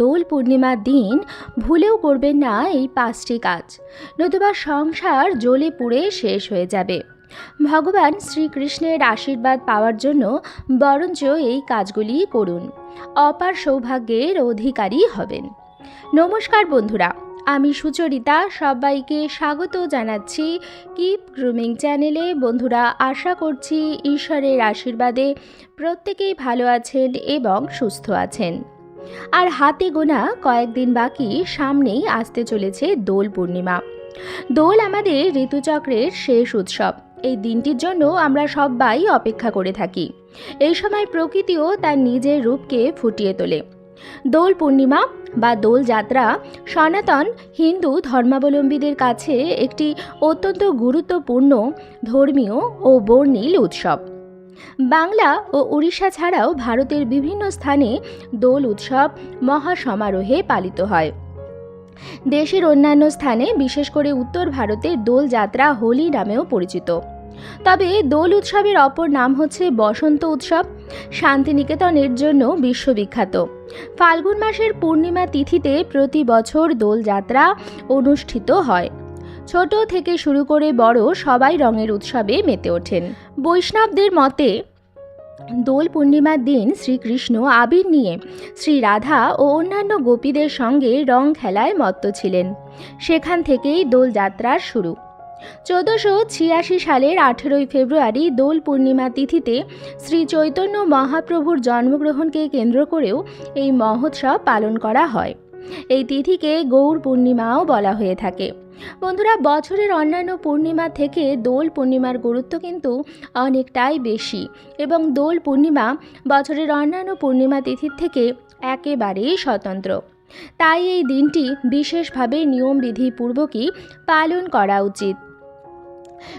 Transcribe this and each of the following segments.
দোল পূর্ণিমার দিন ভুলেও করবেন না এই পাঁচটি কাজ। নতুবা সংসার জ্বলে পুড়ে শেষ হয়ে যাবে। ভগবান শ্রীকৃষ্ণের আশীর্বাদ পাওয়ার জন্য বরঞ্চ এই কাজগুলি করুন। অপার সৌভাগ্যের অধিকারী হবেন। নমস্কার বন্ধুরা, আমি সুচরিতা, সবাইকে স্বাগত জানাচ্ছি কিপ গ্রুমিং চ্যানেলে বন্ধুরা, আশা করছি ঈশ্বরের আশীর্বাদে প্রত্যেকেই ভালো আছেন এবং সুস্থ আছেন। আর হাতে গোনা কয়েকদিন বাকি সামনেই আসতে চলেছে দোল পূর্ণিমা। দোল আমাদের ঋতুচক্রের শেষ উৎসব। এই দিনটির জন্য আমরা সবাই অপেক্ষা করে থাকি। এই সময় প্রকৃতিও তার নিজের রূপকে ফুটিয়ে তোলে। দোল পূর্ণিমা বা দোল যাত্রা সনাতন হিন্দু ধর্মাবলম্বীদের কাছে একটি অত্যন্ত গুরুত্বপূর্ণ ধর্মীয় ও বর্ণিল উৎসব। বাংলা ও উড়িষ্যা ছাড়াও ভারতের বিভিন্ন স্থানে দোল উৎসব, মহাসমারোহে পালিত হয়। দেশের অন্যান্য স্থানে, বিশেষ করে উত্তর ভারতে দোল যাত্রা হোলি নামেও পরিচিত। তবে দোল উৎসবের অপর নাম হচ্ছে বসন্ত উৎসব। শান্তিনিকেতনের জন্য বিশ্ববিখ্যাত। ফাল্গুন মাসের পূর্ণিমা তিথিতে প্রতি বছর দোলযাত্রা অনুষ্ঠিত হয়। ছোট থেকে শুরু করে বড় সবাই রঙের উৎসবে মেতে ওঠেন। বৈষ্ণবদের মতে, দোল পূর্ণিমার দিন শ্রীকৃষ্ণ আবির নিয়ে শ্রী রাধা ও অন্যান্য গোপীদের সঙ্গে রং খেলায় মত্ত ছিলেন। সেখান থেকেই দোলযাত্রার শুরু। চোদ্দোশো ছিয়াশি সালের আঠেরোই ফেব্রুয়ারি দোল পূর্ণিমা তিথিতে শ্রী চৈতন্য মহাপ্রভুর জন্মগ্রহণকে কেন্দ্র করেও এই মহোৎসব পালন করা হয়। এই তিথিকে গৌর পূর্ণিমাও বলা হয়ে থাকে। বন্ধুরা, বছরের অন্যান্য পূর্ণিমা থেকে দোল পূর্ণিমার গুরুত্ব কিন্তু অনেকটাই বেশি এবং দোল পূর্ণিমা বছরের অন্যান্য পূর্ণিমা তিথির থেকে একেবারেই স্বতন্ত্র। তাই এই দিনটি বিশেষভাবে নিয়মবিধিপূর্বকই পালন করা উচিত।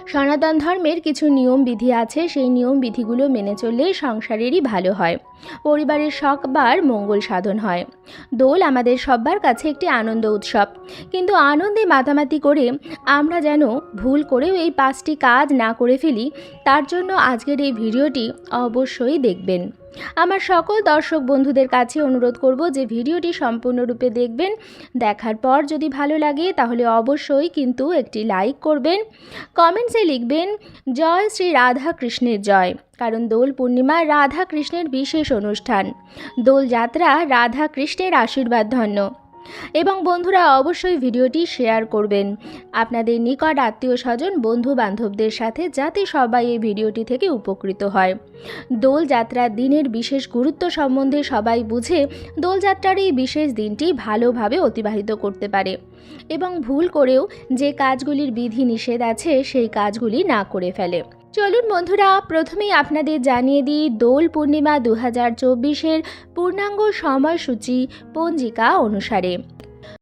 সনাতন ধর্মের কিছু নিয়ম বিধি আছে, সেই নিয়ম বিধিগুলো মেনে চললে সংসারেরই ভালো হয়। পরিবারের সকবার মঙ্গল সাধন হয়। দোল আমাদের সব্বার কাছে একটি আনন্দ উৎসব। কিন্তু আনন্দে মাতামাতি করে আমরা যেন ভুল করেও এই পাঁচটি কাজ না করে ফেলি, তার জন্য আজকের এই ভিডিওটি অবশ্যই দেখবেন। আমার সকল দর্শক বন্ধুদের কাছে অনুরোধ করব যে ভিডিওটি সম্পূর্ণরূপে দেখবেন, দেখার পর যদি ভালো লাগে তাহলে অবশ্যই কিন্তু একটি লাইক করবেন। কমেন্টসে লিখবেন, জয় শ্রী রাধা কৃষ্ণের জয়। কারণ দোল পূর্ণিমা রাধা কৃষ্ণের বিশেষ অনুষ্ঠান। দোল যাত্রা রাধা কৃষ্ণের আশীর্বাদ ধন্য। এবং বন্ধুরা অবশ্যই ভিডিওটি শেয়ার করবেন। আপনাদের নিকট আত্মীয় স্বজন বন্ধু বান্ধবদের সাথে যাতে সবাই এই ভিডিওটি থেকে উপকৃত হয়। দোলযাত্রার দিনের বিশেষ গুরুত্ব সম্বন্ধে সবাই বুঝে দোলযাত্রার এই বিশেষ দিনটি ভালোভাবে অতিবাহিত করতে পারে এবং ভুল করেও যে কাজগুলির বিধি নিষেধ আছে, সেই কাজগুলি না করে ফেলে। চলুন বন্ধুরা প্রথমেই আপনাদের জানিয়ে দিই দোল পূর্ণিমা দু হাজার পূর্ণাঙ্গ সময়সূচি পঞ্জিকা অনুসারে।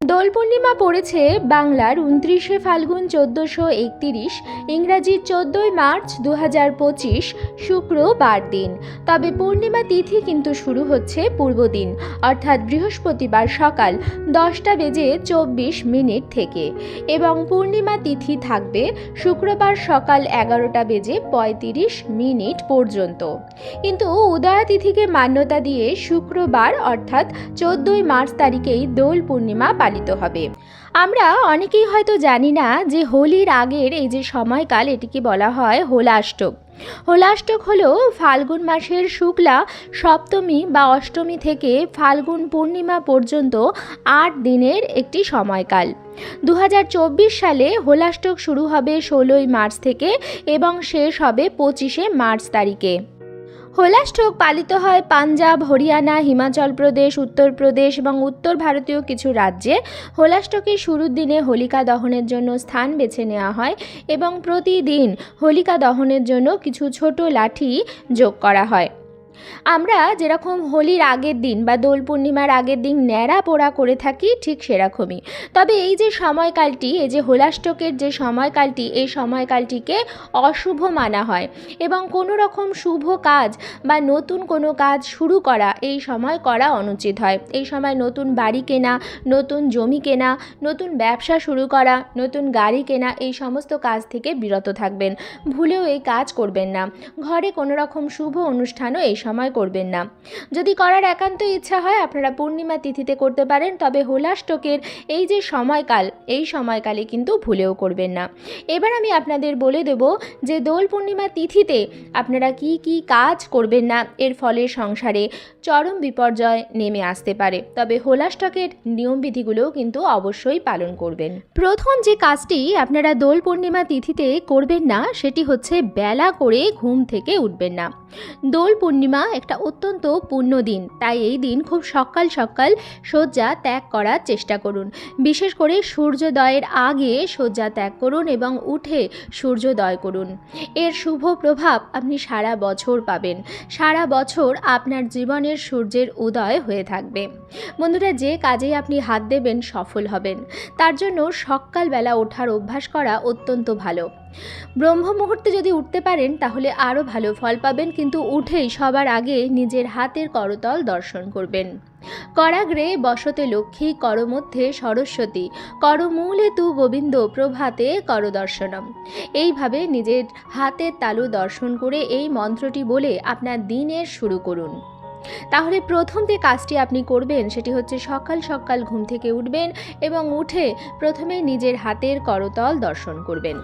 দোল পূর্ণিমা পড়েছে বাংলার উনত্রিশে ফাল্গুন চোদ্দোশো একতিরিশ, ইংরাজি চোদ্দোই মার্চ দু হাজার পঁচিশ, শুক্রবার দিন। তবে পূর্ণিমা তিথি কিন্তু শুরু হচ্ছে পূর্বদিন, অর্থাৎ বৃহস্পতিবার সকাল দশটা বেজে চব্বিশ মিনিট থেকে। এবং পূর্ণিমা তিথি থাকবে শুক্রবার সকাল এগারোটা বেজে পঁয়ত্রিশ মিনিট পর্যন্ত। কিন্তু উদয়া তিথিকে মান্যতা দিয়ে শুক্রবার, অর্থাৎ চোদ্দোই মার্চ তারিখেই দোল পূর্ণিমা পালিত হবে। আমরা অনেকেই হয়তো জানি না যে হোলির আগের এই যে সময়কাল, এটিকে বলা হয় হোলাষ্টক। হোলাষ্টক হল ফাল্গুন মাসের শুক্লা সপ্তমী বা অষ্টমী থেকে ফাল্গুন পূর্ণিমা পর্যন্ত আট দিনের একটি সময়কাল। দু হাজার চব্বিশ সালে হোলাষ্টক শুরু হবে ষোলোই মার্চ থেকে এবং শেষ হবে পঁচিশে মার্চ তারিখে। হোলাষ্টক পালিত হয় পাঞ্জাব, হরিয়ানা, হিমাচল প্রদেশ উত্তরপ্রদেশ এবং উত্তর ভারতীয় কিছু রাজ্যে। হোলাষ্টকের শুরুর দিনে হোলিকা দহনের জন্য স্থান বেছে নেওয়া হয় এবং প্রতিদিন হোলিকা দহনের জন্য কিছু ছোট লাঠি যোগ করা হয়। আমরা যেরকম হোলির আগের দিন বা দোল পূর্ণিমার আগের দিন ন্যাড়া পোড়া করে থাকি, ঠিক সেরকমই। তবে এই যে সময়কালটি, এই যে হোলাষ্টকের যে সময়কালটি, এই সময়কালটিকে অশুভ মানা হয় এবং কোনো রকম শুভ কাজ বা নতুন কোনো কাজ শুরু করা, এই সময় করা অনুচিত হয়। এই সময় নতুন বাড়ি কেনা, নতুন জমি কেনা, নতুন ব্যবসা শুরু করা, নতুন গাড়ি কেনা, এই সমস্ত কাজ থেকে বিরত থাকবেন। ভুলেও এই কাজ করবেন না। ঘরে কোনো রকম শুভ অনুষ্ঠানও এই সময় সময় করবেন না। যদি করার একান্ত ইচ্ছা হয়, আপনারা পূর্ণিমা তিথিতে করতে পারেন, তবে হোলাষ্টকের এই যে সময়কাল, এই সময়কালে কিন্তু ভুলেও করবেন না। এবার আমি আপনাদের বলে দেব যে দোল পূর্ণিমা তিথিতে আপনারা কি কি কাজ করবেন না, এর ফলে সংসারে চরম বিপর্যয় নেমে আসতে পারে। তবে হোলাষ্টকের নিয়মবিধিগুলোও কিন্তু অবশ্যই পালন করবেন। প্রথম যে কাজটি আপনারা দোল পূর্ণিমা তিথিতে করবেন না, সেটি হচ্ছে বেলা করে ঘুম থেকে উঠবেন না। দোল পূর্ণিমা একটা অত্যন্ত পূর্ণ দিন, তাই এই দিন খুব সকাল সকাল শয্যা ত্যাগ করার চেষ্টা করুন। বিশেষ করে সূর্যোদয়ের আগে শয্যা ত্যাগ করুন এবং উঠে সূর্যোদয় করুন। এর শুভ প্রভাব আপনি সারা বছর পাবেন। সারা বছর আপনার জীবনের সূর্যের উদয় হয়ে থাকবে। বন্ধুরা, যে কাজে আপনি হাত দেবেন সফল হবেন, তার জন্য সকালবেলা ওঠার অভ্যাস করা অত্যন্ত ভালো। ব্রহ্ম মুহূর্তে যদি উঠতে পারেন, তাহলে আরও ভালো ফল পাবেন, কিন্তু উঠেই সবার আগে নিজের হাতের করতল দর্শন করবেন। করাগ্রে বসতে লক্ষ্মী, করমধ্যে সরস্বতী, করমূলে তু গোবিন্দ প্রভাতে করদর্শনম। এইভাবে নিজের হাতের তালু দর্শন করে এই মন্ত্রটি বলে আপনার দিনের শুরু করুন। তাহলে প্রথম যে কাজটি আপনি করবেন সেটি হচ্ছে সকাল সকাল ঘুম থেকে উঠবেন এবং উঠে প্রথমে নিজের হাতের করতল দর্শন করবেন।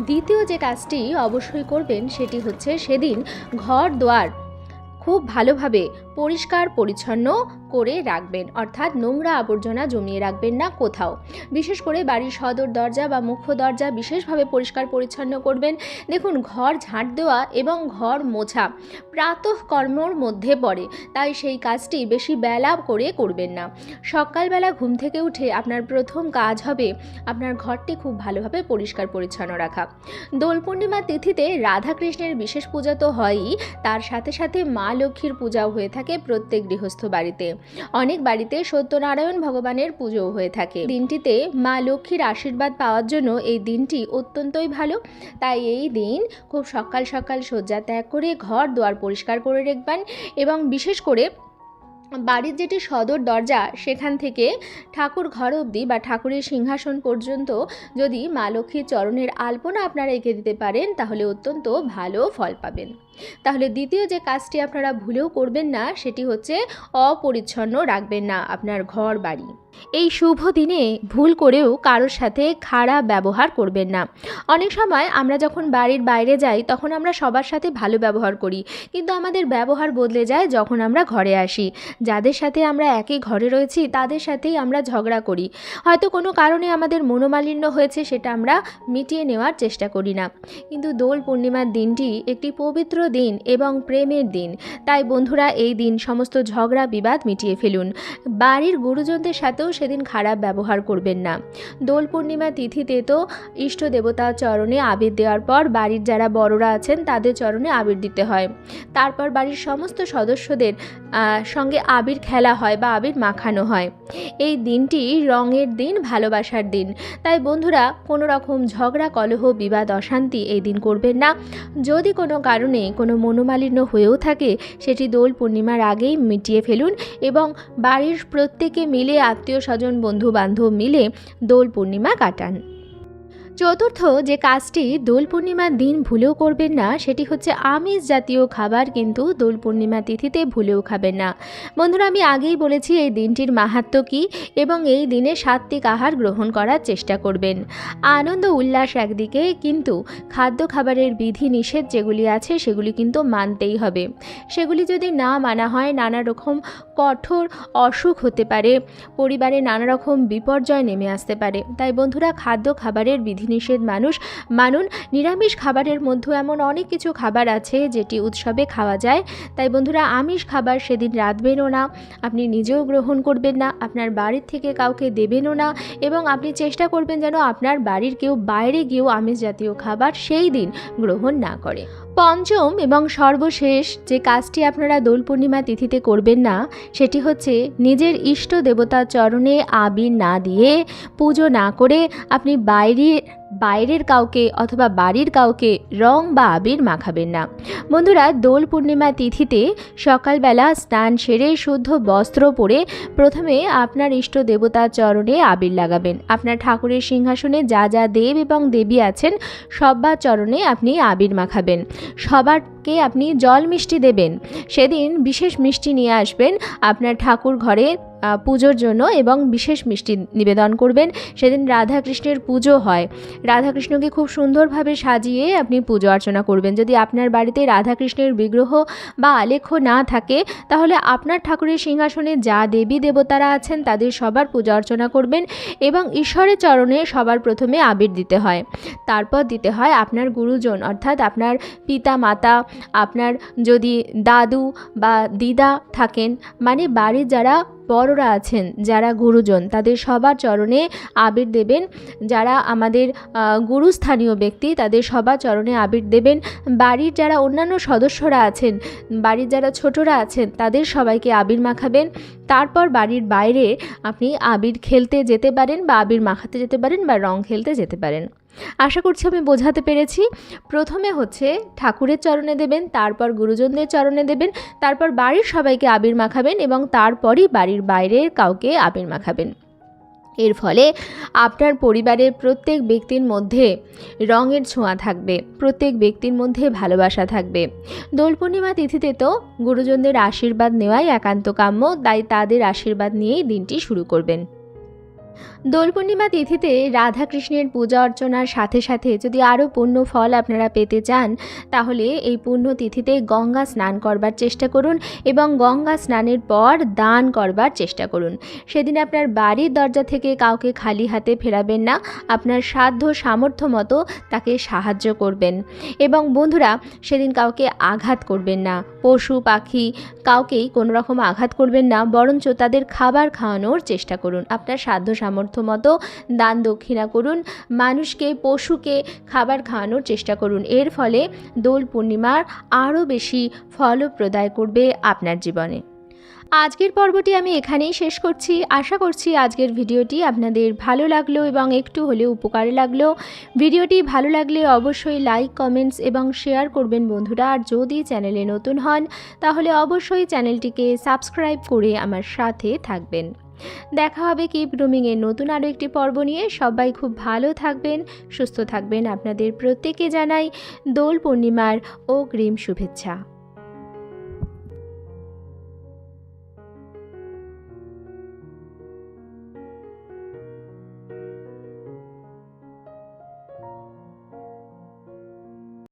দ্বিতীয় যে কাজটি অবশ্যই করবেন সেটি হচ্ছে সেদিন ঘর দোয়ার খুব ভালোভাবে পরিষ্কার, পরিচ্ছন্ন করে রাখবেন। অর্থাৎ নোংরা আবর্জনা জমিয়ে রাখবেন না কোথাও। বিশেষ করে বাড়ির সদর দরজা বা মুখ্য দরজা বিশেষভাবে পরিষ্কার, পরিচ্ছন্ন করবেন। দেখুন, ঘর ঝাঁট দেওয়া এবং ঘর মোছা প্রাতঃকর্মর মধ্যে পড়ে, তাই সেই কাজটি বেশি বেলা করে করবেন না। সকালবেলা ঘুম থেকে উঠে আপনার প্রথম কাজ হবে আপনার ঘরটি খুব ভালোভাবে পরিষ্কার, পরিচ্ছন্ন রাখা। দোল পূর্ণিমা তিথিতে রাধাকৃষ্ণের বিশেষ পূজা তো হয়ই, তার সাথে সাথে মা লক্ষ্মীর পূজাও হয়ে থাকে। প্রত্যেক গৃহস্থ বাড়িতে। অনেক বাড়িতে সত্যনারায়ণ ভগবানের পুজোও হয়ে থাকে। দিনটিতে মা লক্ষ্মীর আশীর্বাদ পাওয়ার জন্য এই দিনটি অত্যন্তই ভালো। তাই এই দিন খুব সকাল সকাল শয্যা ত্যাগ করে ঘর দুয়ার পরিষ্কার করে রাখবেন এবং বিশেষ করে বাড়ির যেটি সদর দরজা, সেখান থেকে ঠাকুর ঘর অবধি বা ঠাকুরের সিংহাসন পর্যন্ত যদি মা লক্ষ্মীর চরণের আলপনা আপনারা এঁকে দিতে পারেন, তাহলে অত্যন্ত ভালো ফল পাবেন। তাহলে দ্বিতীয় যে কাজটি আপনারা ভুলেও করবেন না, সেটি হচ্ছে অপরিচ্ছন্ন রাখবেন না আপনার ঘর বাড়ি। এই শুভ দিনে ভুল করেও কারোর সাথে খারাপ ব্যবহার করবেন না। অনেক সময় আমরা যখন বাড়ির বাইরে যাই, তখন আমরা সবার সাথে ভালো ব্যবহার করি। কিন্তু আমাদের ব্যবহার বদলে যায় যখন আমরা ঘরে আসি। যাদের সাথে আমরা একই ঘরে রয়েছি, তাদের সাথেই আমরা ঝগড়া করি। হয়তো কোনো কারণে আমাদের মনোমালিন্য হয়েছে, সেটা আমরা মিটিয়ে নেওয়ার চেষ্টা করি না। কিন্তু দোল পূর্ণিমার দিনটি একটি পবিত্র দিন এবং প্রেমের দিন। তাই বন্ধুরা, এই দিন সমস্ত ঝগড়া বিবাদ মিটিয়ে ফেলুন। বাড়ির গুরুজনদের সাথেও সেদিন খারাপ ব্যবহার করবেন না। দোল পূর্ণিমা তিথিতে তো ইষ্ট দেবতা চরণে আবির দেওয়ার পর বাড়ির যারা বড়রা আছেন তাদের চরণে আবির দিতে হয়। তারপর বাড়ির সমস্ত সদস্যদের সঙ্গে আবির খেলা হয় বা আবির মাখানো হয়। এই দিনটি রঙের দিন, ভালোবাসার দিন। তাই বন্ধুরা, কোনো রকম ঝগড়া, কলহ, বিবাদ, অশান্তি এই দিন করবেন না। যদি কোনো কারণে কোনো মনোমালিন্য হয়েও থাকে, সেটি দোল পূর্ণিমার আগেই মিটিয়ে ফেলুন এবং বাড়ির প্রত্যেকে মিলে আত্মীয় স্বজন বন্ধু বান্ধব মিলে দোল পূর্ণিমা কাটান। চতুর্থ যে কাজটি দোল পূর্ণিমার দিন ভুলেও করবেন না, সেটি হচ্ছে আমিষ জাতীয় খাবার কিন্তু দোল পূর্ণিমা তিথিতে ভুলেও খাবেন না। বন্ধুরা, আমি আগেই বলেছি এই দিনটির মাহাত্ম কী এবং এই দিনে সাত্বিক আহার গ্রহণ করার চেষ্টা করবেন। আনন্দ উল্লাস একদিকে, কিন্তু খাদ্য খাবারের বিধি নিষেধ যেগুলি আছে, সেগুলি কিন্তু মানতেই হবে। সেগুলি যদি না মানা হয়, নানা রকম কঠোর অসুখ হতে পারে, পরিবারে নানা রকম বিপর্যয় নেমে আসতে পারে। তাই বন্ধুরা, খাদ্য খাবারের বিধিনিষেধ মানুষ মানুন। নিরামিষ খাবারের মধ্যে এমন অনেক কিছু খাবার আছে যেটি উৎসবে খাওয়া যায়। তাই বন্ধুরা, আমিষ খাবার সেদিন রাঁধবেনও না। আপনি নিজেও গ্রহণ করবেন না, আপনার বাড়ির থেকে কাউকে দেবেনও না এবং আপনি চেষ্টা করবেন যেন আপনার বাড়ির কেউ বাইরে গিয়েও আমিষ জাতীয় খাবার সেই দিন গ্রহণ না করে। পঞ্চম এবং সর্বশেষ যে কাজটি আপনারা দোল পূর্ণিমা তিথিতে করবেন না, সেটি হচ্ছে নিজের ইষ্ট দেবতার চরণে আবির না দিয়ে পুজো না করে আপনি বাইরে বাইরের কাউকে অথবা বাড়ির কাউকে রং বা আবির মাখাবেন না। বন্ধুরা, দোল পূর্ণিমা তিথিতে সকালবেলা স্নান সেরে শুদ্ধ বস্ত্র পরে প্রথমে আপনার ইষ্ট দেবতার চরণে আবির লাগাবেন। আপনার ঠাকুরের সিংহাসনে যা যা দেব এবং দেবী আছেন সব্বার চরণে আপনি আবির মাখাবেন। সবারকে আপনি জল মিষ্টি দেবেন। সেদিন বিশেষ মিষ্টি নিয়ে আসবেন। আপনার ঠাকুর ঘরে পুজোর জন্য এবং বিশেষ মিষ্টি নিবেদন করবেন। সেদিন রাধা কৃষ্ণের পুজো হয়। রাধাকৃষ্ণকে খুব সুন্দরভাবে সাজিয়ে আপনি পুজো অর্চনা করবেন। যদি আপনার বাড়িতে রাধাকৃষ্ণের বিগ্রহ বা আলেখ্য না থাকে, তাহলে আপনার ঠাকুরের সিংহাসনে যা দেবী দেবতারা আছেন, তাদের সবার পূজা অর্চনা করবেন এবং ঈশ্বরের চরণে সবার প্রথমে আবির দিতে হয়। তারপর দিতে হয় আপনার গুরুজন, অর্থাৎ আপনার পিতা, মাতা, আপনার যদি দাদু বা দিদা থাকেন মানে বাড়ির যারা বড়রা আছেন, যারা গুরুজন, তাদের সবার চরণে আবির দেবেন। যারা আমাদের গুরুস্থানীয় ব্যক্তি, তাদের সবার চরণে আবির দেবেন। বাড়ির যারা অন্যান্য সদস্যরা আছেন, বাড়ির যারা ছোটরা আছেন, তাদের সবাইকে আবির মাখাবেন। তারপর বাড়ির বাইরে আপনি আবির খেলতে যেতে পারেন বা আবির মাখাতে যেতে পারেন বা রং খেলতে যেতে পারেন। আশা করছি আমি বোঝাতে পেরেছি। প্রথমে হচ্ছে ঠাকুরের চরণে দেবেন, তারপর গুরুজনদের চরণে দেবেন, তারপর বাড়ির সবাইকে আবির মাখাবেন এবং তারপরই বাড়ির বাইরের কাউকে আবির মাখাবেন। এর ফলে আপনার পরিবারের প্রত্যেক ব্যক্তির মধ্যে রঙের ছোঁয়া থাকবে, প্রত্যেক ব্যক্তির মধ্যে ভালোবাসা থাকবে। দোল পূর্ণিমা তিথিতে তো গুরুজনদের আশীর্বাদ নেওয়াই একান্ত কাম্য, তাই তাদের আশীর্বাদ নিয়েই দিনটি শুরু করবেন। দোল পূর্ণিমা তিথিতে রাধাকৃষ্ণের পূজা অর্চনার সাথে সাথে যদি আরও পূর্ণ ফল আপনারা পেতে চান, তাহলে এই পূর্ণ তিথিতে গঙ্গা স্নান করবার চেষ্টা করুন এবং গঙ্গা স্নানের পর দান করবার চেষ্টা করুন। সেদিন আপনার বাড়ির দরজা থেকে কাউকে খালি হাতে ফেরাবেন না, আপনার সাধ্য সামর্থ্য মতো তাকে সাহায্য করবেন। এবং বন্ধুরা, সেদিন কাউকে আঘাত করবেন না। পশু, পাখি কাউকেই কোনো রকম আঘাত করবেন না, বরঞ্চ তাদের খাবার খাওয়ানোর চেষ্টা করুন। আপনার সাধ্য সামর্থ্য মতো দান দক্ষিণা করুন, মানুষকে, পশুকে খাবার খাওয়ানোর চেষ্টা করুন। এর ফলে দোল পূর্ণিমার আরও বেশি ফলপ্রদায় করবে আপনার জীবনে। আজকের পর্বটি আমি এখানেই শেষ করছি। আশা করছি আজকের ভিডিওটি আপনাদের ভালো লাগল এবং একটু হলেও উপকারে লাগল। ভিডিওটি ভালো লাগলে অবশ্যই লাইক, কমেন্টস এবং শেয়ার করবেন বন্ধুরা। আর যদি চ্যানেলে নতুন হন, তাহলে অবশ্যই চ্যানেলটিকে সাবস্ক্রাইব করে আমার সাথে থাকবেন। দেখা হবে কিপ রুমিংয়ের নতুন আরও একটি পর্ব নিয়ে। সবাই খুব ভালো থাকবেন, সুস্থ থাকবেন। আপনাদের প্রত্যেকে জানাই দোল পূর্ণিমার অগ্রিম শুভেচ্ছা।